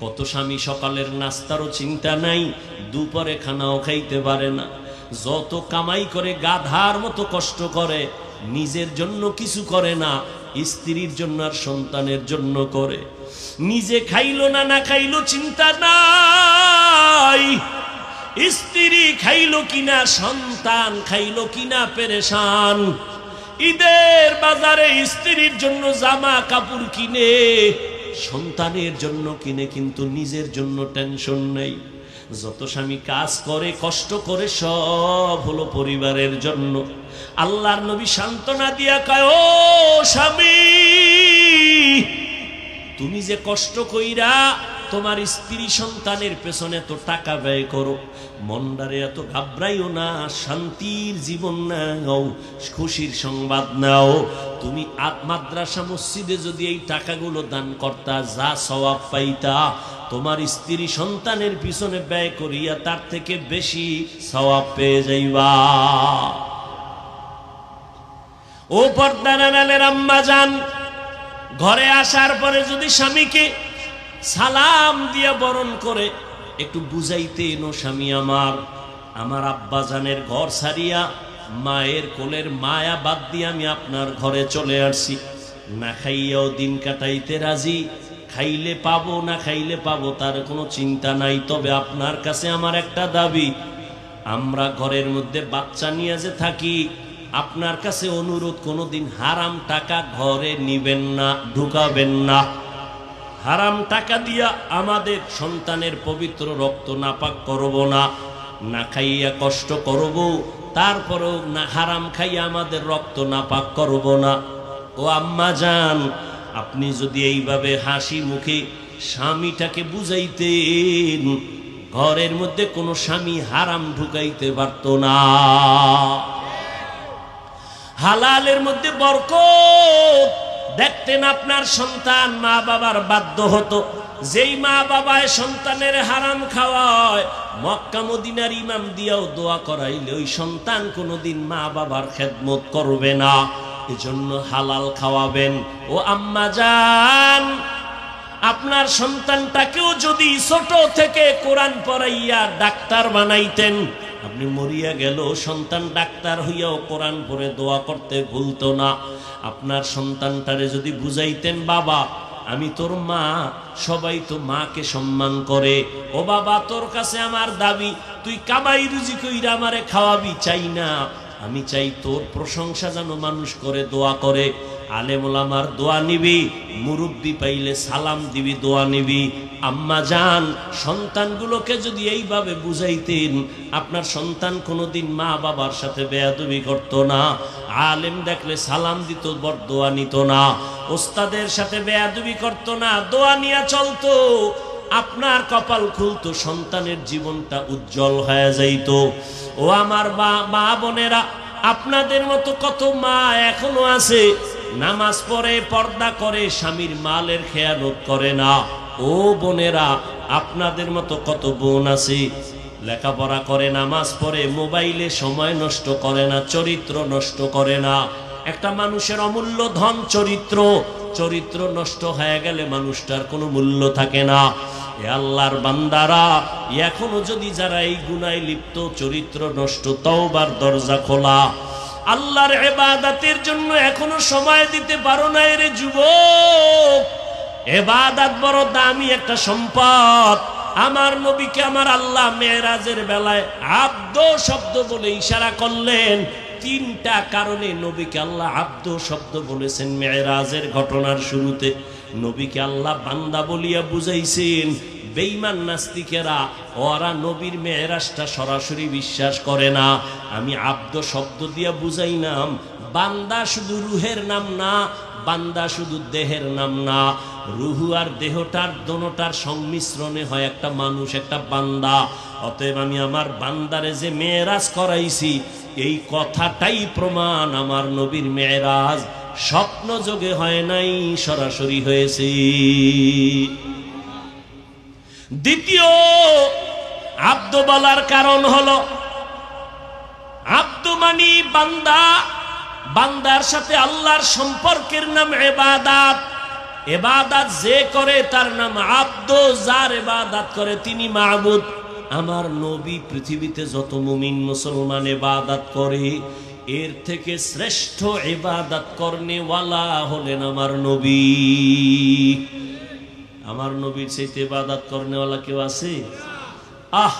কত স্বামী সকালের নাস্তারও চিন্তা নাই, দুপুরে খানাও খাইতে পারে না। যত কামাই করে, গাধার মতো কষ্ট করে, নিজের জন্য কিছু করে না, স্ত্রীর জন্য আর সন্তানের জন্য করে। নিজে খাইলো না না খাইলো চিন্তা নাই। স্ত্রী খাইলো কিনা, সন্তান খাইলো কিনা পেরেশান। ঈদের বাজারে স্ত্রীর জন্য জামা কাপড় কিনে সন্তানের জন্য কিনে কিন্তু নিজের জন্য টেনশন নেই। যত স্বামী কাজ করে, কষ্ট করে, সব হলো পরিবারের জন্য। আল্লাহর নবী সান্ত্বনা দিয়া কয়, ও স্বামী, তুমি যে কষ্ট কইরা তোমার স্ত্রী সন্তানের পেছনে তো টাকা ব্যয় করো। মন্ডারে এত ঘাবড়াইও না, শান্তির জীবন নাও, খুশির সংবাদ নাও। তুমি মাদ্রাসা মসজিদে যদি এই টাকাগুলো দান করতা, যা সওয়াব পাইতা, তোমার স্ত্রী সন্তানের পিছনে ব্যয় করিয়া তার থেকে বেশি সওয়াব পেয়ে যাইবা। ও পর্দানালের আম্মা যান ঘরে আসার পরে যদি স্বামীকে সালাম দিয়া বরণ করে, একটু বুঝাইতে এনো স্বামী আমার। আমার আব্বা জানের ঘর সারিয়া মায়ের কোলের মায়া বাদ দিয়ে আমি আপনার ঘরে চলে আসছি। না খাইয়াও দিন কাটাইতে রাজি, খাইলে পাবো, না খাইলে পাবো তার কোনো চিন্তা নাই। তবে আপনার কাছে আমার একটা দাবি, আমরা ঘরের মধ্যে বাচ্চা নিয়ে যে থাকি, আপনার কাছে অনুরোধ কোনোদিন হারাম টাকা ঘরে নিবেন না, ঢুকাবেন না। হারাম টাকা দিয়া আমাদের সন্তানের পবিত্র রক্ত নাপাক করব না না খাইয়া কষ্ট করব, তারপরেও না হারাম খাইয়া আমাদের রক্ত নাপাক করব না। ও আম্মা যান আপনি যদি এইভাবে হাসি মুখে স্বামীটাকে বুঝাইতেন, ঘরের মধ্যে কোনো স্বামী হারাম ঢুকাইতে পারত না। হালালের মধ্যে বরকত দেখতেন আপনার সন্তান মা বাবার বাধ্য হতো। যেই মা বাবায় সন্তানের হারাম খাওয়ায় মক্কা মদিনার ইমাম দিয়াও দোয়া করাইলে ওই সন্তান কোনোদিন মা বাবার খেদমত করবে না। এজন্য হালাল খাওয়াবেন। ও আম্মা যান আপনার সন্তানটাকেও যদি ছোট থেকে কোরআন পড়াইয়া ডাক্তার বানাইতেন আপনি মরিয়া গেল, সন্তান ডাক্তার হইয়াও কোরআন পড়ে দোয়া করতে ভুলতো না। আপনার সন্তানটারে যদি বুঝাইতেন, বাবা, আমি তোর মা, সবাই তো মাকে সম্মান করে। ও বাবা, তোর কাছে আমার দাবি, তুই কামাই রুজি কইরা আমারে খাওয়াবি, চাই না। আমি চাই তোর প্রশংসা যেন মানুষ করে, দোয়া করে। আলেমুলামার দোয়া নিবি, মুরব্বি পাইলে সালাম দিবি, দোয়া নিবি। আম্মা যান সন্তানগুলোকে যদি এইভাবে বুঝাইতেন, আপনার সন্তান কোনোদিন মা বাবার সাথে বেয়াদবি করত না, আলেম দেখলে সালাম দিত, বর দোয়া নিত না, ওস্তাদের সাথে বেয়াদবি করত না, দোয়া নিয়ে চলতো। আপনার কপাল খুলতো, সন্তানের জীবনটা উজ্জ্বল হয়ে যাইত। ও আমার মা মা বোনেরা, আপনাদের মতো কত মা এখনও আছে? নামাজ পড়ে পর্দা করে স্বামীর মালের খেয়ানত করে না। ও বোনেরা, আপনাদের মতো কত বোন আছে। লেখাপড়া করে, নামাজ পড়ে, মোবাইলে সময় নষ্ট করে না, চরিত্র নষ্ট করে না। একটা মানুষের অমূল্য ধন চরিত্র চরিত্র নষ্ট হয়ে গেলে মানুষটার কোনো মূল্য থাকে না। আল্লাহর বান্দারা, এখনও যদি যারা এই গুনায় লিপ্ত, চরিত্র নষ্ট, তওবার দরজা খোলা। আল্লাহর এবাদাতের জন্য এখনও সময় দিতে পারো না এর যুবক। এবাদাত বড় দামি একটা সম্পদ। আমার নবীকে আমার আল্লাহ মেয়েরাজের বেলায় আব্দ শব্দ বলে ইশারা করলেন। তিনটা কারণে নবীকে আল্লাহ আব্দ শব্দ বলেছেন মেয়েরাজের ঘটনার শুরুতে। নবীকে আল্লাহ বান্দা বলিয়া বুঝাইছেন বেইমান নাস্তিকেরা, ওরা নবীর মেয়েরাজটা সরাসরি বিশ্বাস করে না। আমি আব্দ শব্দ দিয়া বুঝাইনাম বান্দা শুধু রুহের নাম না, বান্দা শুধু দেহের নাম না। রুহু আর দেহটার দোনোটার সংমিশ্রণে হয় একটা মানুষ, একটা বান্দা। অতএব আমি আমার বান্দারে যে মেয়েরাজ করাইছি, এই কথাটাই প্রমাণ আমার নবীর মেয়েরাজ স্বপ্ন যোগে হয় নাই, সরাসরি হয়েছে। দ্বিতীয় আব্দ বলার কারণ হলো আব্দ মানি বান্দা, বান্দার সাথে আল্লাহর সম্পর্কের নাম এবাদাত। এবাদাত যে করে তার নাম আব্দ, যার এবাদাত করে তিনি মাহবুদ আমার নবী পৃথিবীতে যত মুমিন মুসলমান এবাদাত করে, এর থেকে শ্রেষ্ঠ এবাদাত করনে ওয়ালা হলেন আমার নবী। আমার নবীর সেই বাদাত করনেওয়ালা কেউ আছে? আহ!